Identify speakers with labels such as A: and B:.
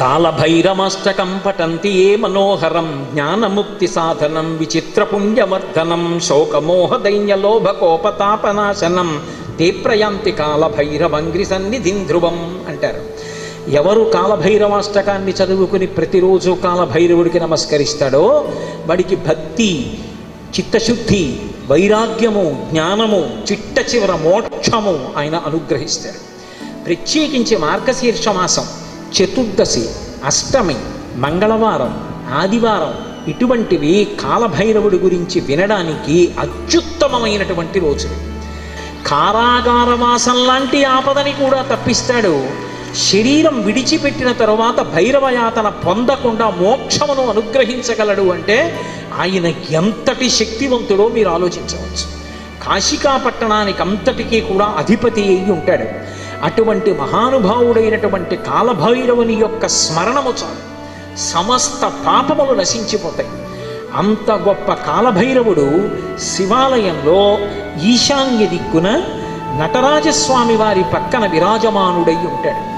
A: కాలభైరమష్టకం పఠంతి ఏ మనోహరం జ్ఞానముక్తి సాధనం విచిత్ర శోకమోహదైన్యలోభకోపతాపనాశనం శోకమోహ కోపతాపనాశనం ప్రయాంతి కాళభైరవంగ్రి సన్నిధిం ధ్రువం అంటారు. ఎవరు కాలభైరవాష్టకాన్ని చదువుకుని ప్రతిరోజు కాలభైరవుడికి నమస్కరిస్తాడో వాడికి భక్తి చిత్తశుద్ధి వైరాగ్యము జ్ఞానము చిట్ట చివర మోక్షము ఆయన అనుగ్రహిస్తాడు ప్రత్యేకించి మార్గశీర్ష మాసం చతుర్దశి అష్టమి మంగళవారం ఆదివారం ఇటువంటివి కాలభైరవుడి గురించి వినడానికి అత్యుత్తమమైనటువంటి రోజులు. కారాగారవాసం లాంటి ఆపదని కూడా తప్పిస్తాడు. శరీరం విడిచిపెట్టిన తరువాత భైరవయాతన పొందకుండా మోక్షమును అనుగ్రహించగలడు అంటే ఆయన ఎంతటి శక్తివంతుడో మీరు ఆలోచించవచ్చు. కాశికా పట్టణానికి అంతటికీ కూడా అధిపతి అయి ఉంటాడు. అటువంటి మహానుభావుడైనటువంటి కాలభైరవుని యొక్క స్మరణము చాలు. సమస్త పాపములు నశించిపోతాయి. అంత గొప్ప కాలభైరవుడు శివాలయంలో ఈశాన్య దిక్కున నటరాజస్వామి వారి పక్కన విరాజమానుడై ఉంటాడు.